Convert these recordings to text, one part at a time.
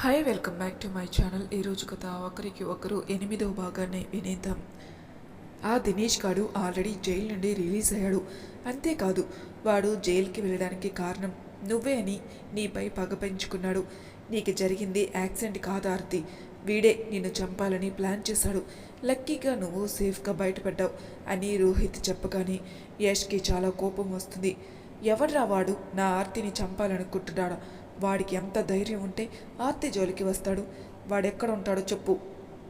Hi welcome back to my channel ఈరోజు కథ ఒకరికి ఒకరు ఎనిమిదవ భాగాన్ని వినేద్దాం. ఆ దినేష్ గాడు ఆల్రెడీ జైలు నుండి రిలీజ్ అయ్యాడు. అంతేకాదు వాడు జైలుకి వెళ్ళడానికి కారణం నువ్వే అని నీపై పగ పెంచుకున్నాడు. నీకు జరిగింది యాక్సిడెంట్ కాదు ఆర్తి. వీడే నిన్ను చంపాలని ప్లాన్ చేశాడు. లక్కీగా నువ్వు సేఫ్గా బయటపడ్డావు అని రోహిత్ చెప్పగానే యష్కి చాలా కోపం వస్తుంది. ఎవడ్రా వాడు? నా ఆర్తిని చంపాలనుకుంటున్నాడా? వాడికి ఎంత ధైర్యం ఉంటే ఆర్తి జోలికి వస్తాడు. వాడెక్కడ ఉంటాడో చెప్పు.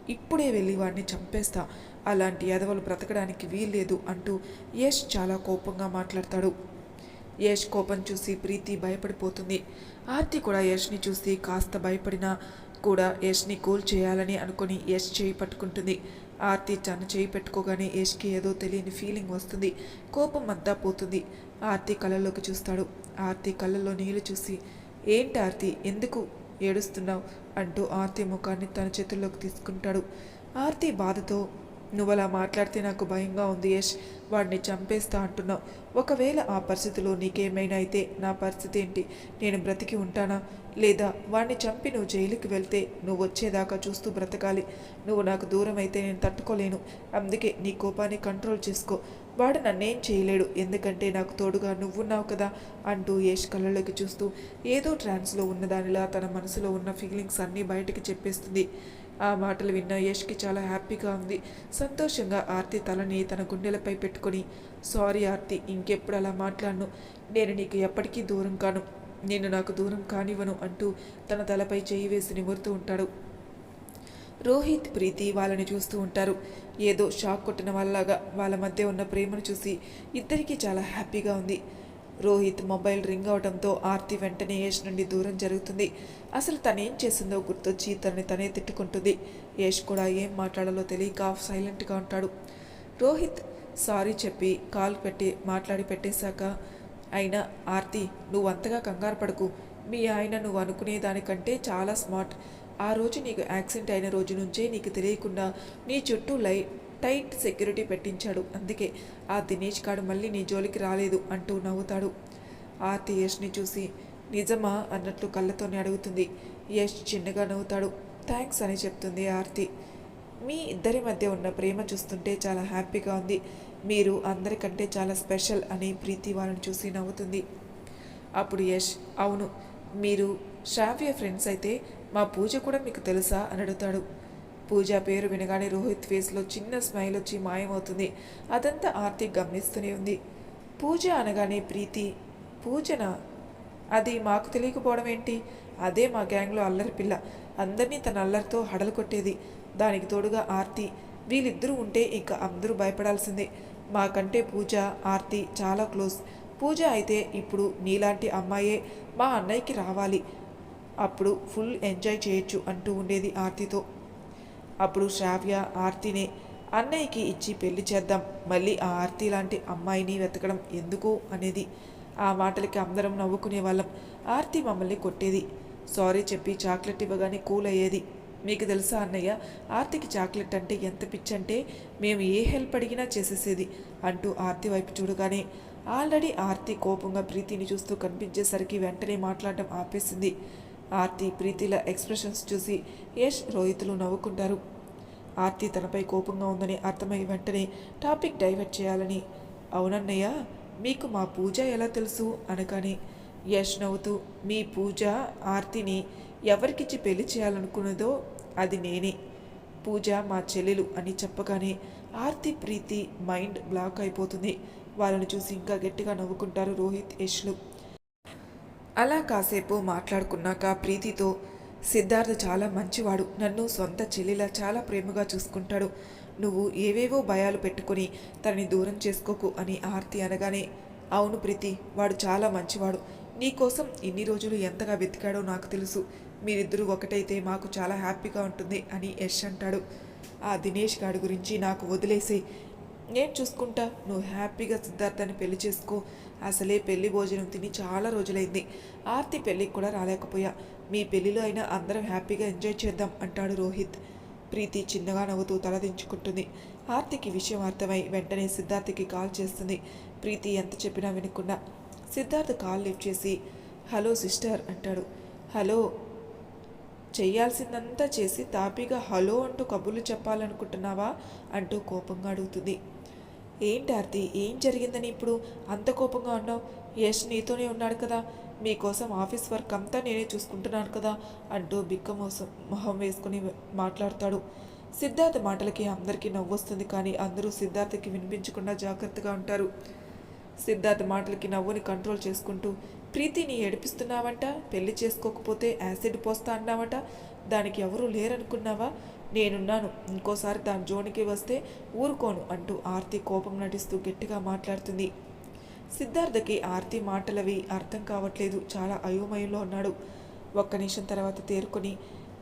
ఇప్పుడే వెళ్ళి వాడిని చంపేస్తా. అలాంటి ఎదవలు బ్రతకడానికి వీల్లేదు అంటూ యష్ చాలా కోపంగా మాట్లాడతాడు. యష్ కోపం చూసి ప్రీతి భయపడిపోతుంది. ఆర్తి కూడా యష్ని చూసి కాస్త భయపడినా కూడా యష్ని కూల్ చేయాలని అనుకుని యష్ చేయి పట్టుకుంటుంది. ఆర్తి తన చేయి పెట్టుకోగానే యష్కి ఏదో తెలియని ఫీలింగ్ వస్తుంది. కోపం అంతా పోతుంది. ఆర్తి కళ్ళలోకి చూస్తాడు. ఆర్తి కళ్ళల్లో నీళ్ళు చూసి ఏంటి ఆర్తి? ఎందుకు ఏడుస్తున్నావు? అంటూ ఆర్తి ముఖాన్ని తన చేతుల్లోకి తీసుకుంటాడు. ఆర్తి బాధతో? నువ్వు అలా మాట్లాడితే నాకు భయంగా ఉంది యష్. వాడిని చంపేస్తా అంటున్నావు. ఒకవేళ ఆ పరిస్థితిలో నీకేమైనా అయితే నా పరిస్థితి ఏంటి? నేను బ్రతికి ఉంటానా? లేదా వాడిని చంపి నువ్వు జైలుకి వెళ్తే నువ్వు వచ్చేదాకా చూస్తూ బ్రతకాలి. నువ్వు నాకు దూరం అయితే నేను తట్టుకోలేను. అందుకే నీ కోపాన్ని కంట్రోల్ చేసుకో. వాడు నన్నేం చేయలేడు. ఎందుకంటే నాకు తోడుగా నువ్వున్నావు కదా అంటూ యేష్ కళ్ళలోకి చూస్తూ ఏదో ట్రాన్స్లో ఉన్నదానిలా తన మనసులో ఉన్న ఫీలింగ్స్ అన్నీ బయటికి చెప్పేస్తుంది. ఆ మాటలు విన్న యష్కి చాలా హ్యాపీగా ఉంది. సంతోషంగా ఆర్తి తలని తన గుండెలపై పెట్టుకొని సారీ ఆర్తి ఇంకెప్పుడు అలా మాట్లాడను. నేను నీకు ఎప్పటికీ దూరం కాను. నేను నాకు దూరం కానివ్వను అంటూ తన తలపై చేయి వేసి నిమురుతూ ఉంటాడు. రోహిత్ ప్రీతి వాళ్ళని చూస్తూ ఉంటారు. ఏదో షాక్ కొట్టిన వాళ్ళలాగా వాళ్ళ మధ్య ఉన్న ప్రేమను చూసి ఇద్దరికీ చాలా హ్యాపీగా ఉంది. రోహిత్ మొబైల్ రింగ్ అవడంతో ఆర్తి వెంటనే యష్ నుండి దూరం జరుగుతుంది. అసలు తనేం చేసిందో గుర్తొచ్చి తనని తనే తిట్టుకుంటుంది. యష్ కూడా ఏం మాట్లాడాలో తెలియక సైలెంట్గా ఉంటాడు. రోహిత్ సారీ చెప్పి కాల్ పెట్టి మాట్లాడి పెట్టేశాక అయినా ఆర్తి నువ్వు అంతగా కంగారు పడకు. మీ ఆయన నువ్వు అనుకునే దానికంటే చాలా స్మార్ట్. ఆ రోజు నీకు యాక్సిడెంట్ అయిన రోజు నుంచే నీకు తెలియకుండా నీ చుట్టూ లై టైట్ సెక్యూరిటీ పెట్టించాడు. అందుకే ఆ దినేష్ గాడు మళ్ళీ నీ జోలికి రాలేదు అంటూ నవ్వుతాడు. ఆర్తి యష్ని చూసి నిజమా? అన్నట్లు కళ్ళతోనే అడుగుతుంది. యష్ చిన్నగా నవ్వుతాడు. థ్యాంక్స్ అని చెప్తుంది ఆర్తి. మీ ఇద్దరి మధ్య ఉన్న ప్రేమ చూస్తుంటే చాలా హ్యాపీగా ఉంది. మీరు అందరికంటే చాలా స్పెషల్ అని ప్రీతి వాళ్ళని చూసి నవ్వుతుంది. అప్పుడు యష్ అవును మీరు షాఫియా ఫ్రెండ్స్ అయితే మా పూజ కూడా మీకు తెలుసా? అని అడుగుతాడు. పూజ పేరు వినగానే రోహిత్ ఫేస్లో చిన్న స్మైల్ వచ్చి మాయమవుతుంది. అదంతా ఆర్తి గమనిస్తూనే ఉంది. పూజ అనగానే ప్రీతి. పూజన? అది మాకు తెలియకపోవడం ఏంటి? అదే మా గ్యాంగ్లో అల్లరి పిల్ల. అందరినీ తన అల్లరితో హడలు కొట్టేది. దానికి తోడుగా ఆర్తి. వీళ్ళిద్దరూ ఉంటే ఇక అందరూ భయపడాల్సిందే. మాకంటే పూజ ఆర్తి చాలా క్లోజ్. పూజ అయితే ఇప్పుడు నీలాంటి అమ్మాయే మా అన్నయ్యకి రావాలి. అప్పుడు ఫుల్ ఎంజాయ్ చేయొచ్చు అంటూ ఉండేది ఆర్తితో. అప్పుడు శ్రావ్య ఆర్తినే అన్నయ్యకి ఇచ్చి పెళ్ళి చేద్దాం మళ్ళీ ఆ ఆర్తి లాంటి అమ్మాయిని వెతకడం ఎందుకు అనేది ఆ మాటలకి అందరం నవ్వుకునే వాళ్ళం. ఆర్తి మమ్మల్ని కొట్టేది. సారీ చెప్పి చాక్లెట్ ఇవ్వగానే కూల్ అయ్యేది. మీకు తెలుసా అన్నయ్య ఆర్తికి చాక్లెట్ అంటే ఎంత పిచ్చంటే మేము ఏ హెల్ప్ అడిగినా చేసేసేది అంటూ ఆర్తి వైపు చూడగానే ఆల్రెడీ ఆర్తి కోపంగా ప్రీతిని చూస్తూ కనిపించేసరికి వెంటనే మాట్లాడడం ఆపేసింది. ఆర్తి ప్రీతిల ఎక్స్ప్రెషన్స్ చూసి యష్ రోహితులు నవ్వుకుంటారు. ఆర్తి తనపై కోపంగా ఉందని అర్థమై వెంటనే టాపిక్ డైవర్ట్ చేయాలని అవునన్నయ్య మీకు మా పూజ ఎలా తెలుసు? అనగానే యష్ నవ్వుతూ మీ పూజ ఆర్తిని ఎవరికిచ్చి పెళ్ళి చేయాలనుకున్నదో అది నేనే. పూజ మా చెల్లెలు అని చెప్పగానే ఆర్తి ప్రీతి మైండ్ బ్లాక్ అయిపోతుంది. వాళ్ళని చూసి ఇంకా గట్టిగా నవ్వుకుంటారు రోహిత్ యష్లు. అలా కాసేపు మాట్లాడుకున్నాక ప్రీతితో సిద్ధార్థ్ చాలా మంచివాడు. నన్ను సొంత చెల్లిలా చాలా ప్రేమగా చూసుకుంటాడు. నువ్వు ఏవేవో భయాలు పెట్టుకుని తనని దూరం చేసుకోకు అని ఆర్తి అనగానే అవును ప్రీతి వాడు చాలా మంచివాడు. నీకోసం ఇన్ని రోజులు ఎంతగా వెతికాడో నాకు తెలుసు. మీరిద్దరూ ఒకటైతే మాకు చాలా హ్యాపీగా ఉంటుంది అని యష్ అంటాడు. ఆ దినేష్ గాడి గురించి నాకు వదిలేసే నేను చూసుకుంటా? నువ్వు హ్యాపీగా సిద్ధార్థాన్ని పెళ్ళి చేసుకో. అసలే పెళ్ళి భోజనం తిని చాలా రోజులైంది. ఆర్తి పెళ్ళికి కూడా రాలేకపోయా. మీ పెళ్ళిలో అయినా అందరం హ్యాపీగా ఎంజాయ్ చేద్దాం అంటాడు రోహిత్. ప్రీతి చిన్నగా నవ్వుతూ తలదించుకుంటుంది ఆర్తికి విషయం అర్థమై వెంటనే సిద్ధార్థకి కాల్ చేస్తుంది. ప్రీతి ఎంత చెప్పినా వినకుండా. సిద్ధార్థ్ కాల్ లిఫ్ట్ చేసి హలో సిస్టర్ అంటాడు. హలో. చేయాల్సిందంతా చేసి తాపీగా హలో అంటూ కబుర్లు చెప్పాలనుకుంటున్నావా? అంటూ కోపంగా అడుగుతుంది. ఏంటి ఆర్తి? ఏం జరిగిందని ఇప్పుడు? అంత కోపంగా ఉన్నావు? యష్ నీతోనే ఉన్నాడు కదా. మీకోసం ఆఫీస్ వర్క్ అంతా నేనే చూసుకుంటున్నాను కదా అంటూ బిక్క మోసం మొహం వేసుకుని మాట్లాడతాడు. సిద్ధార్థ మాటలకి అందరికీ నవ్వొస్తుంది కానీ అందరూ సిద్ధార్థకి వినిపించకుండా జాగ్రత్తగా ఉంటారు. సిద్ధార్థ మాటలకి నవ్వుని కంట్రోల్ చేసుకుంటూ ప్రీతిని ఏడిపిస్తున్నావంట? పెళ్ళి చేసుకోకపోతే యాసిడ్ పోస్తా అన్నావట? దానికి ఎవరూ లేరనుకున్నావా? నేనున్నాను. ఇంకోసారి దాని జోనికి వస్తే ఊరుకోను అంటూ ఆర్తి కోపం నటిస్తూ గట్టిగా మాట్లాడుతుంది. సిద్ధార్థకి ఆర్తి మాటలవి అర్థం కావట్లేదు. చాలా అయోమయంలో ఉన్నాడు. ఒక్క నిమిషం తర్వాత తేరుకొని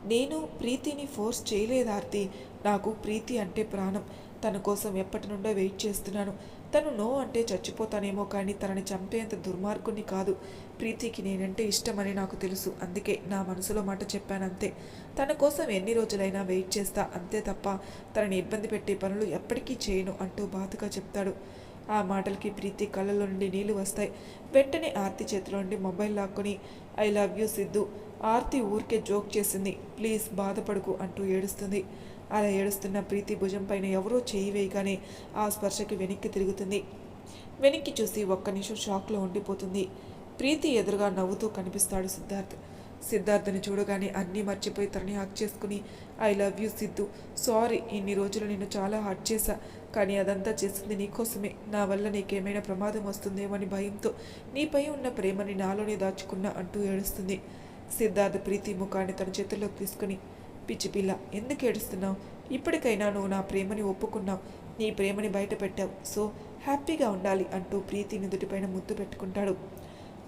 నేను ప్రీతిని ఫోర్స్ చేయలేదు ఆర్తి. నాకు ప్రీతి అంటే ప్రాణం. తన కోసం ఎప్పటి నుండో వెయిట్ చేస్తున్నాను. తను నో అంటే చచ్చిపోతానేమో కానీ తనని చంపేంత దుర్మార్గుని కాదు. ప్రీతికి నేనంటే ఇష్టమని నాకు తెలుసు. అందుకే నా మనసులో మాట చెప్పానంతే. తన కోసం ఎన్ని రోజులైనా వెయిట్ చేస్తా అంతే తప్ప తనని ఇబ్బంది పెట్టే పనులు ఎప్పటికీ చేయను అంటూ బాధగా చెప్తాడు. ఆ మాటలకి ప్రీతి కళ్ళలో నుండి నీళ్ళు వస్తాయి. వెంటనే ఆర్తి చేతిలో నుండి మొబైల్ లాక్కొని I love you Siddhu. Aarti ఊరికే జోక్ చేసింది. ప్లీజ్ బాధపడుకు అంటూ ఏడుస్తుంది. అలా ఏడుస్తున్న ప్రీతి భుజం పైన ఎవరో చేయి వేయగానే ఆ స్పర్శకి వెనక్కి తిరుగుతుంది. వెనక్కి చూసి ఒక్క నిమిషం షాక్లో ఉండిపోతుంది. ప్రీతి ఎదురుగా నవ్వుతూ కనిపిస్తాడు సిద్ధార్థ్. సిద్ధార్థని చూడగానే అన్నీ మర్చిపోయి తనని హక్ చేసుకుని I love you Siddhu. Sorry ఇన్ని రోజులు నేను చాలా హర్ట్ చేశా. కానీ అదంతా చేసింది నీకోసమే. నా వల్ల నీకేమైనా ప్రమాదం వస్తుందేమో అని భయంతో నీపై ఉన్న ప్రేమని నాలోనే దాచుకున్నా అంటూ ఏడుస్తుంది. సిద్ధార్థ ప్రీతి ముఖాన్ని తన చేతుల్లోకి తీసుకుని పిచ్చి పిల్ల ఎందుకు ఏడుస్తున్నావు? ఇప్పటికైనా నువ్వు నా ప్రేమని ఒప్పుకున్నావు. నీ ప్రేమని బయట పెట్టావు. సో హ్యాపీగా ఉండాలి అంటూ ప్రీతి నుదుటిపైన ముద్దు పెట్టుకుంటాడు.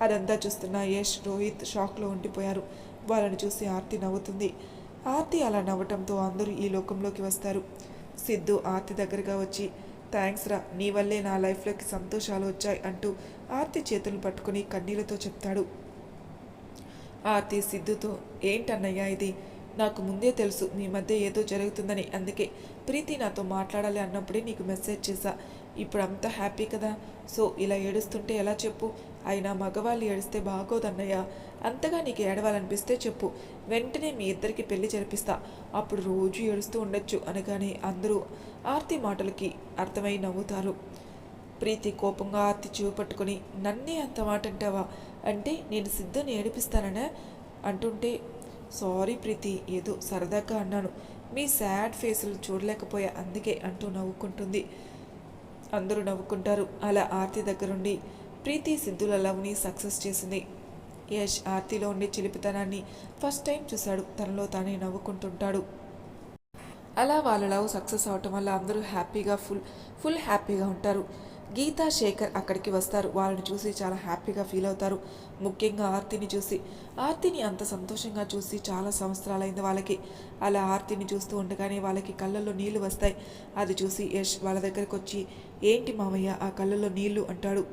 అదంతా చూస్తున్న యష్ రోహిత్ షాక్లో ఉండిపోయారు. వాళ్ళని చూసి ఆర్తి నవ్వుతుంది. ఆర్తి అలా నవ్వటంతో అందరూ ఈ లోకంలోకి వస్తారు. సిద్ధు ఆర్తి దగ్గరగా వచ్చి థ్యాంక్స్ రా నీ వల్లే నా లైఫ్లోకి సంతోషాలు వచ్చాయి అంటూ ఆర్తి చేతులు పట్టుకుని కన్నీళ్ళతో చెప్తాడు. ఆర్తి సిద్ధుతో ఏంటన్నయ్యా ఇది? నాకు ముందే తెలుసు మీ మధ్య ఏదో జరుగుతుందని. అందుకే ప్రీతి నాతో మాట్లాడాలి అన్నప్పుడే నీకు మెసేజ్ చేశా. ఇప్పుడు అంతా హ్యాపీ కదా. సో ఇలా ఏడుస్తుంటే ఎలా చెప్పు? అయినా మగవాళ్ళు ఏడిస్తే బాగోదన్నయ్య. అంతగా నీకు ఏడవాలనిపిస్తే చెప్పు. వెంటనే మీ ఇద్దరికి పెళ్ళి జరిపిస్తా. అప్పుడు రోజు ఏడుస్తూ ఉండొచ్చు అనగానే అందరూ ఆర్తి మాటలకి అర్థమై నవ్వుతారు. ప్రీతి కోపంగా ఆర్తి చూపట్టుకుని నన్నే అంత మాట అంటావా అంటే నేను సిద్ధుని ఏడిపిస్తాననే? అంటుంటే సారీ ప్రీతి ఏదో సరదాగా అన్నాను. మీ సాడ్ ఫేసులు చూడలేకపోయా అందుకే అంటూ నవ్వుకుంటుంది. అందరూ నవ్వుకుంటారు. అలా ఆర్తి దగ్గరుండి ప్రీతి సిద్ధుల లవ్ని సక్సెస్ చేసింది. యష్ ఆర్తిలో ఉండే చిలిపితనాన్ని ఫస్ట్ టైం చూశాడు. తనలో తానే నవ్వుకుంటుంటాడు. అలా వాళ్ళ లవ్ సక్సెస్ అవటం వల్ల అందరూ హ్యాపీగా ఫుల్ ఫుల్ హ్యాపీగా ఉంటారు. గీతా శేఖర్ అక్కడికి వస్తారు. వాళ్ళని చూసి చాలా హ్యాపీగా ఫీల్ అవుతారు. ముఖ్యంగా ఆర్తిని చూసి. ఆర్తిని అంత సంతోషంగా చూసి చాలా సంవత్సరాలైంది వాళ్ళకి. అలా ఆర్తిని చూస్తూ ఉండగానే వాళ్ళకి కళ్ళల్లో నీళ్ళు వస్తాయి. అది చూసి యష్ వాళ్ళ దగ్గరకు వచ్చి ఏంటి మామయ్య ఆ కళ్ళల్లో నీళ్ళు? అంటాడు.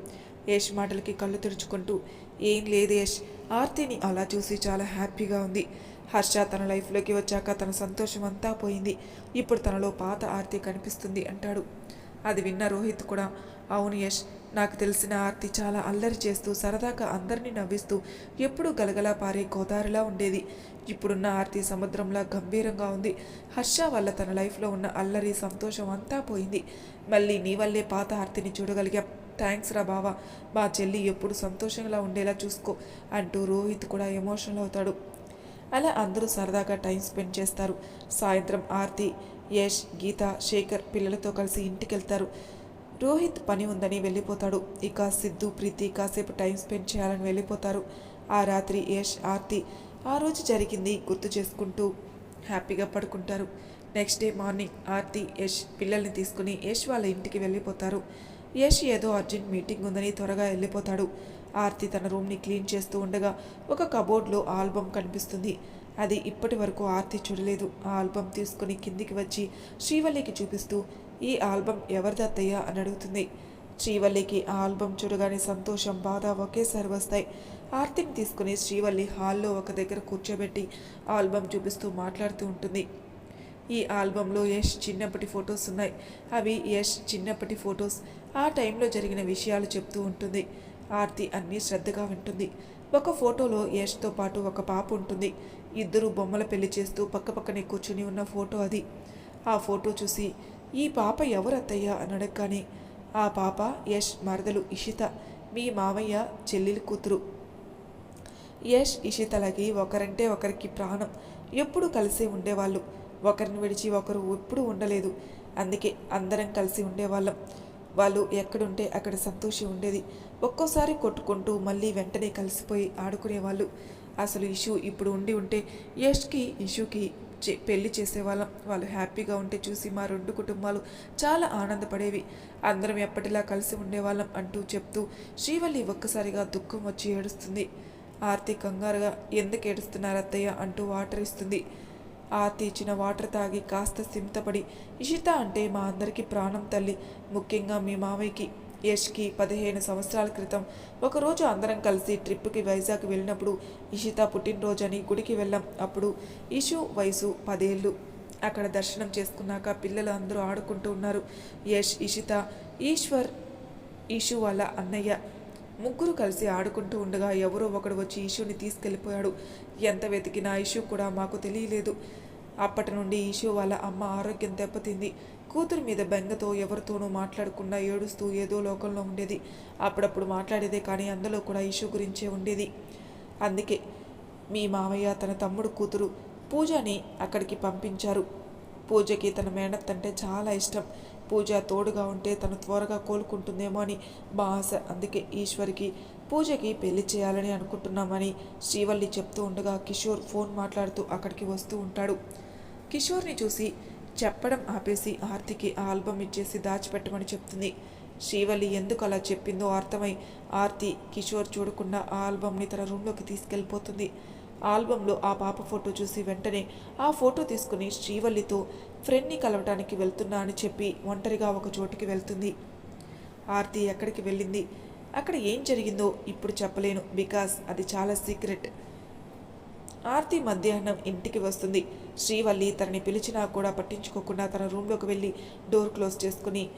యష్ మాటలకి కళ్ళు తెరుచుకుంటూ ఏం లేదు యష్. ఆర్తిని అలా చూసి చాలా హ్యాపీగా ఉంది. హర్ష తన లైఫ్లోకి వచ్చాక తన సంతోషం అంతా పోయింది. ఇప్పుడు తనలో పాత ఆర్తి కనిపిస్తుంది అంటాడు. అది విన్న రోహిత్ కూడా అవును యష్ నాకు తెలిసిన ఆర్తి చాలా అల్లరి చేస్తూ సరదాగా అందరినీ నవ్విస్తూ ఎప్పుడూ గలగలా పారే గోదారిలా ఉండేది. ఇప్పుడున్న ఆర్తి సముద్రంలా గంభీరంగా ఉంది. హర్ష వల్ల తన లైఫ్లో ఉన్న అల్లరి సంతోషం అంతా పోయింది. మళ్ళీ నీ వల్లే పాత ఆర్తిని చూడగలిగాం. థ్యాంక్స్ రా బావా. మా చెల్లి ఎప్పుడు సంతోషంగా ఉండేలా చూసుకో అంటూ రోహిత్ కూడా ఎమోషనల్ అవుతాడు. అలా అందరూ సరదాగా టైం స్పెండ్ చేస్తారు. సాయంత్రం ఆర్తి యష్ గీత శేఖర్ పిల్లలతో కలిసి ఇంటికి వెళ్తారు రోహిత్ పని ఉందని వెళ్ళిపోతాడు. ఇక సిద్ధు ప్రీతి కాసేపు టైం స్పెండ్ చేయాలని వెళ్ళిపోతారు. ఆ రాత్రి యష్ ఆర్తి ఆ రోజు జరిగింది గుర్తు చేసుకుంటూ హ్యాపీగా పడుకుంటారు. Next day morning Aarti Yash పిల్లల్ని తీసుకుని యష్ వాళ్ళ ఇంటికి వెళ్ళిపోతారు. యష్ ఏదో అర్జెంట్ మీటింగ్ ఉందని త్వరగా వెళ్ళిపోతాడు. ఆర్తి తన రూమ్ని క్లీన్ చేస్తూ ఉండగా ఒక కబోర్డ్లో ఆల్బమ్ కనిపిస్తుంది. అది ఇప్పటి వరకు ఆర్తి చూడలేదు. ఆ ఆల్బమ్ తీసుకుని కిందికి వచ్చి శ్రీవల్లికి చూపిస్తూ ఈ ఆల్బమ్ ఎవరిదత్తయ్యా అని అడుగుతుంది. శ్రీవల్లికి ఆ ఆల్బమ్ చూడగానే సంతోషం బాధ ఒకేసారి వస్తాయి. ఆర్తిని తీసుకుని శ్రీవల్లి హాల్లో ఒక దగ్గర కూర్చోబెట్టి ఆల్బమ్ చూపిస్తూ మాట్లాడుతూ ఉంటుంది. ఈ ఆల్బంలో యష్ చిన్నప్పటి ఫొటోస్ ఉన్నాయి. అవి యష్ చిన్నప్పటి ఫొటోస్. ఆ టైంలో జరిగిన విషయాలు చెప్తూ ఉంటుంది. ఆర్తి అన్నీ శ్రద్ధగా వింటుంది. ఒక ఫోటోలో యష్తో పాటు ఒక పాప ఉంటుంది. ఇద్దరు బొమ్మల పెళ్ళి చేస్తూ పక్కపక్కనే కూర్చుని ఉన్న ఫోటో అది. ఆ ఫోటో చూసి ఈ పాప ఎవరత్తయ్యా? అని అడగగానే ఆ పాప యష్ మరదలు ఇషిత మీ మావయ్య చెల్లెలి కూతురు. యష్ ఇషితలకి ఒకరంటే ఒకరికి ప్రాణం. ఎప్పుడు కలిసి ఉండేవాళ్ళు. ఒకరిని విడిచి ఒకరు ఎప్పుడు ఉండలేదు. అందుకే అందరం కలిసి ఉండేవాళ్ళం. వాళ్ళు ఎక్కడుంటే అక్కడ సంతోషి ఉండేది. ఒక్కోసారి కొట్టుకుంటూ మళ్ళీ వెంటనే కలిసిపోయి ఆడుకునేవాళ్ళు. అసలు ఇషు ఇప్పుడు ఉండి ఉంటే యష్కి ఇషుకి చే పెళ్ళి చేసేవాళ్ళం. వాళ్ళు హ్యాపీగా ఉంటే చూసి మా రెండు కుటుంబాలు చాలా ఆనందపడేవి. అందరం ఎప్పటిలా కలిసి ఉండేవాళ్ళం అంటూ చెప్తూ శ్రీవల్లి ఒక్కసారిగా దుఃఖం వచ్చి ఏడుస్తుంది. ఆర్తి కంగారుగా ఎందుకు ఏడుస్తున్నారు అత్తయ్య? అంటూ వాటర్ ఇస్తుంది ఆర్తి తీచిన వాటర్ తాగి కాస్త సింతపడి ఇషిత అంటే మా అందరికీ ప్రాణం తల్లి ముఖ్యంగా మీ మావయ్యకి. యష్కి పదిహేను సంవత్సరాల క్రితం ఒకరోజు అందరం కలిసి ట్రిప్కి వైజాగ్ వెళ్ళినప్పుడు ఇషిత పుట్టినరోజని గుడికి వెళ్ళాం. అప్పుడు ఇషు వయసు పదేళ్ళు. అక్కడ దర్శనం చేసుకున్నాక పిల్లలు అందరూ ఆడుకుంటూ ఉన్నారు. యష్ ఇషిత ఈశ్వర్ ఈషు వాళ్ళ అన్నయ్య. ముగ్గురు కలిసి ఆడుకుంటూ ఉండగా ఎవరో ఒకడు వచ్చి ఈషుని తీసుకెళ్ళిపోయాడు. ఎంత వెతికినా ఇష్యూ కూడా మాకు తెలియలేదు. అప్పటి నుండి ఈషు వాళ్ళ అమ్మ ఆరోగ్యం దెబ్బతింది. కూతురు మీద బెంగతో ఎవరితోనూ మాట్లాడకుండా ఏడుస్తూ ఏదో లోకంలో ఉండేది. అప్పుడప్పుడు మాట్లాడేదే కానీ అందులో కూడా ఇష్యూ గురించే ఉండేది. అందుకే మీ మామయ్య తన తమ్ముడు కూతురు పూజని అక్కడికి పంపించారు. పూజకి తన మేనత్ అంటే చాలా ఇష్టం. పూజ తోడుగా ఉంటే తను త్వరగా కోలుకుంటుందేమో అని మా ఆశ. అందుకే ఈశ్వరికి పూజకి పెళ్ళి చేయాలని అనుకుంటున్నామని శ్రీవల్లి చెప్తూ ఉండగా కిషోర్ ఫోన్ మాట్లాడుతూ అక్కడికి వస్తూ ఉంటాడు. కిషోర్ని చూసి చెప్పడం ఆపేసి ఆర్తికి ఆ ఆల్బమ్ ఇచ్చేసి దాచిపెట్టమని చెప్తుంది. శ్రీవల్లి ఎందుకు అలా చెప్పిందో అర్థమై ఆర్తి కిషోర్ చూడకుండా ఆ ఆల్బమ్ని తన రూమ్లోకి తీసుకెళ్ళిపోతుంది. ఆల్బంలో ఆ పాప ఫోటో చూసి వెంటనే ఆ ఫోటో తీసుకుని శ్రీవల్లితో ఫ్రెండ్ని కలవటానికి వెళ్తున్నా అని చెప్పి ఒంటరిగా ఒక చోటుకి వెళ్తుంది. ఆర్తి ఎక్కడికి వెళ్ళింది? అక్కడ ఏం జరిగిందో ఇప్పుడు చెప్పలేను బికాస్ అది చాలా సీక్రెట్. ఆర్తి మధ్యాహ్నం ఇంటికి వస్తుంది. శ్రీవల్లి తనని పిలిచినా కూడా పట్టించుకోకుండా తన రూమ్లోకి వెళ్ళి డోర్ క్లోజ్ చేసుకుని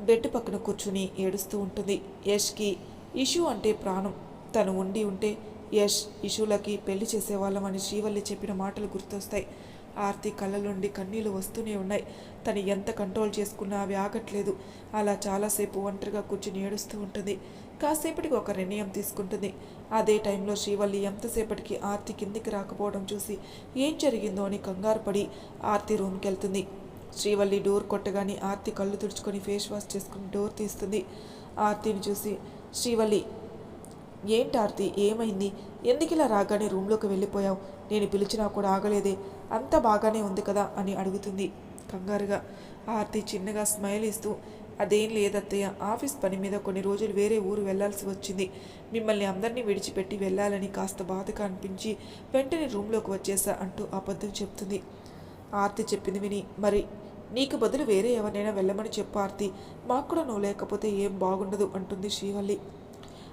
బెడ్ పక్కన కూర్చుని ఏడుస్తూ ఉంటుంది. యష్కి ఇష్యూ అంటే ప్రాణం. తను ఉండి ఉంటే యష్ ఇషులకి పెళ్ళి చేసేవాళ్ళమని శ్రీవల్లి చెప్పిన మాటలు గుర్తొస్తాయి. ఆర్తి కళ్ళ నుండి కన్నీళ్ళు వస్తూనే ఉన్నాయి. తను ఎంత కంట్రోల్ చేసుకున్నా అవి ఆగట్లేదు. అలా చాలాసేపు ఒంటరిగా కూర్చుని ఏడుస్తూ ఉంటుంది. కాసేపటికి ఒక నిర్ణయం తీసుకుంటుంది. అదే టైంలో శ్రీవల్లి ఎంతసేపటికి ఆర్తి కిందికి రాకపోవడం చూసి ఏం జరిగిందో అని కంగారు పడి ఆర్తి రూమ్కి వెళ్తుంది. శ్రీవల్లి డోర్ కొట్టగానే ఆర్తి కళ్ళు తుడుచుకొని ఫేస్ వాష్ చేసుకుని డోర్ తీస్తుంది. ఆర్తిని చూసి శ్రీవల్లి ఏంటి ఆర్తి ఏమైంది? ఎందుకు ఇలా రాగానే రూమ్లోకి వెళ్ళిపోయావు? నేను పిలిచినా కూడా ఆగలేదే. అంతా బాగానే ఉంది కదా? అని అడుగుతుంది కంగారుగా. ఆర్తి చిన్నగా స్మైల్ ఇస్తూ అదేం లేదత్తయ్య ఆఫీస్ పని మీద కొన్ని రోజులు వేరే ఊరు వెళ్ళాల్సి వచ్చింది. మిమ్మల్ని అందరినీ విడిచిపెట్టి వెళ్ళాలని కాస్త బాధగా అనిపించి వెంటనే రూమ్లోకి వచ్చేసా అంటూ అబద్ధం చెప్తుంది. ఆర్తి చెప్పింది విని మరి నీకు బదులు వేరే ఎవరినైనా వెళ్ళమని చెప్పు ఆర్తి. మాకు కూడా నువ్వు లేకపోతే ఏం బాగుండదు అంటుంది శ్రీవల్లి.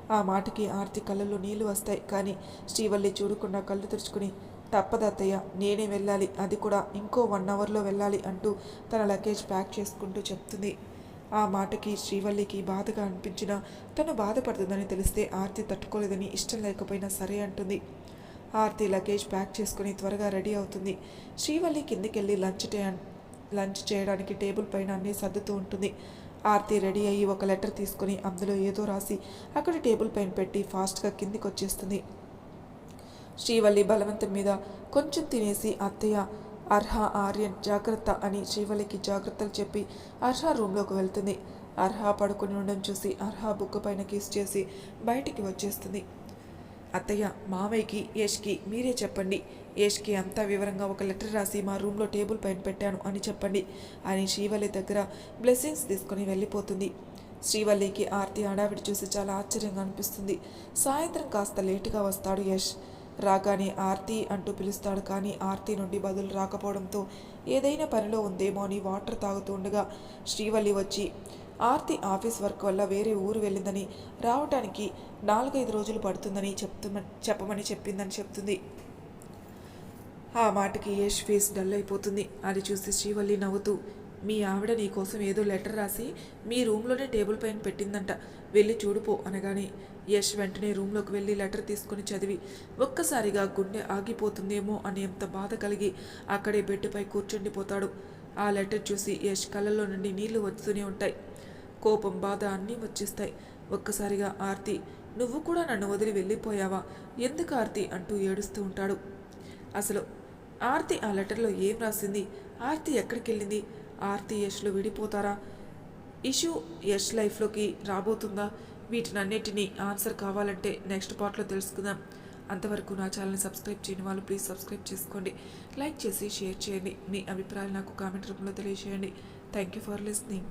ఆ మాటకి ఆర్తి కళ్ళల్లో నీళ్ళు వస్తాయి. కానీ శ్రీవల్లి చూడకుండా కళ్ళు తెరుచుకుని తప్పదత్తయ్య నేనే వెళ్ళాలి. అది కూడా ఇంకో వన్ అవర్లో వెళ్ళాలి అంటూ తన లగేజ్ ప్యాక్ చేసుకుంటూ చెప్తుంది. ఆ మాటకి శ్రీవల్లికి బాధగా అనిపించినా తను బాధపడుతుందని తెలిస్తే ఆర్తి తట్టుకోలేదని ఇష్టం లేకపోయినా సరే అంటుంది. ఆర్తి లగేజ్ ప్యాక్ చేసుకుని త్వరగా రెడీ అవుతుంది. శ్రీవల్లి కిందికెళ్ళి లంచ్ టే లంచ్ చేయడానికి టేబుల్ పైన అన్నీ సర్దుతూ ఉంటుంది. ఆర్తి రెడీ అయ్యి ఒక లెటర్ తీసుకుని అందులో ఏదో రాసి అక్కడ టేబుల్ పైన పెట్టి ఫాస్ట్గా కిందికి వచ్చేస్తుంది శ్రీవల్లి బలవంతం మీద కొంచెం తినేసి అత్తయ్య అర్హ ఆర్యన్ జాగ్రత్త అని శ్రీవల్లికి జాగ్రత్తలు చెప్పి అర్హ రూమ్లోకి వెళ్తుంది. అర్హ పడుకుని ఉండడం చూసి అర్హ బుక్ పైన కిస్ చేసి బయటికి వచ్చేస్తుంది. అత్తయ్య మావయ్యకి యష్కి మీరే చెప్పండి. యష్కి అంతా వివరంగా ఒక లెటర్ రాసి మా రూమ్లో టేబుల్ పైన పెట్టాను అని చెప్పండి అని శ్రీవల్లి దగ్గర బ్లెస్సింగ్స్ తీసుకొని వెళ్ళిపోతుంది. శ్రీవల్లికి ఆర్తి హడావిడి చూసి చాలా ఆశ్చర్యంగా అనిపిస్తుంది. సాయంత్రం కాస్త లేటుగా వస్తాడు యష్. రాగానే ఆర్తి అంటూ పిలుస్తాడు కానీ ఆర్తి నుండి బదులు రాకపోవడంతో ఏదైనా పనిలో ఉందేమో అని వాటర్ తాగుతుండగా శ్రీవల్లి వచ్చి ఆర్తి ఆఫీస్ వర్క్ వల్ల వేరే ఊరు వెళ్ళిందని రావటానికి నాలుగైదు రోజులు పడుతుందని చెప్తున్న చెప్పమని చెప్పిందని చెప్తుంది. ఆ మాటకి యష్ ఫేస్ డల్ అయిపోతుంది. అది చూసి శ్రీవల్లి నవ్వుతూ మీ ఆవిడ నీ కోసం ఏదో లెటర్ రాసి మీ రూమ్లోనే టేబుల్ పైన పెట్టిందంట. వెళ్ళి చూడుపో అనగానే యష్ వెంటనే రూమ్లోకి వెళ్ళి లెటర్ తీసుకుని చదివి ఒక్కసారిగా గుండె ఆగిపోతుందేమో అనేంత బాధ కలిగి అక్కడే బెడ్పై కూర్చుండిపోతాడు. ఆ లెటర్ చూసి యష్ కళ్ళలో నుండి నీళ్ళు వస్తూనే ఉంటాయి. కోపం బాధ అన్నీ వచ్చేస్తాయి. ఒక్కసారిగా ఆర్తి నువ్వు కూడా నన్ను వదిలి వెళ్ళిపోయావా? ఎందుకు ఆర్తి? అంటూ ఏడుస్తూ ఉంటాడు. అసలు ఆర్తి ఆ లెటర్లో ఏం రాసింది? ఆర్తి ఎక్కడికి వెళ్ళింది ఆర్తి యష్లు విడిపోతారా? ఇష్యూ యష్ లైఫ్లోకి రాబోతుందా? వీటినన్నిటినీ ఆన్సర్ కావాలంటే నెక్స్ట్ పార్ట్లో తెలుసుకుందాం. అంతవరకు నా ఛానల్ని సబ్స్క్రైబ్ చేయని వాళ్ళు ప్లీజ్ సబ్స్క్రైబ్ చేసుకోండి. లైక్ చేసి షేర్ చేయండి. మీ అభిప్రాయాలు నాకు కామెంట్ రూపంలో తెలియజేయండి. Thank you for listening.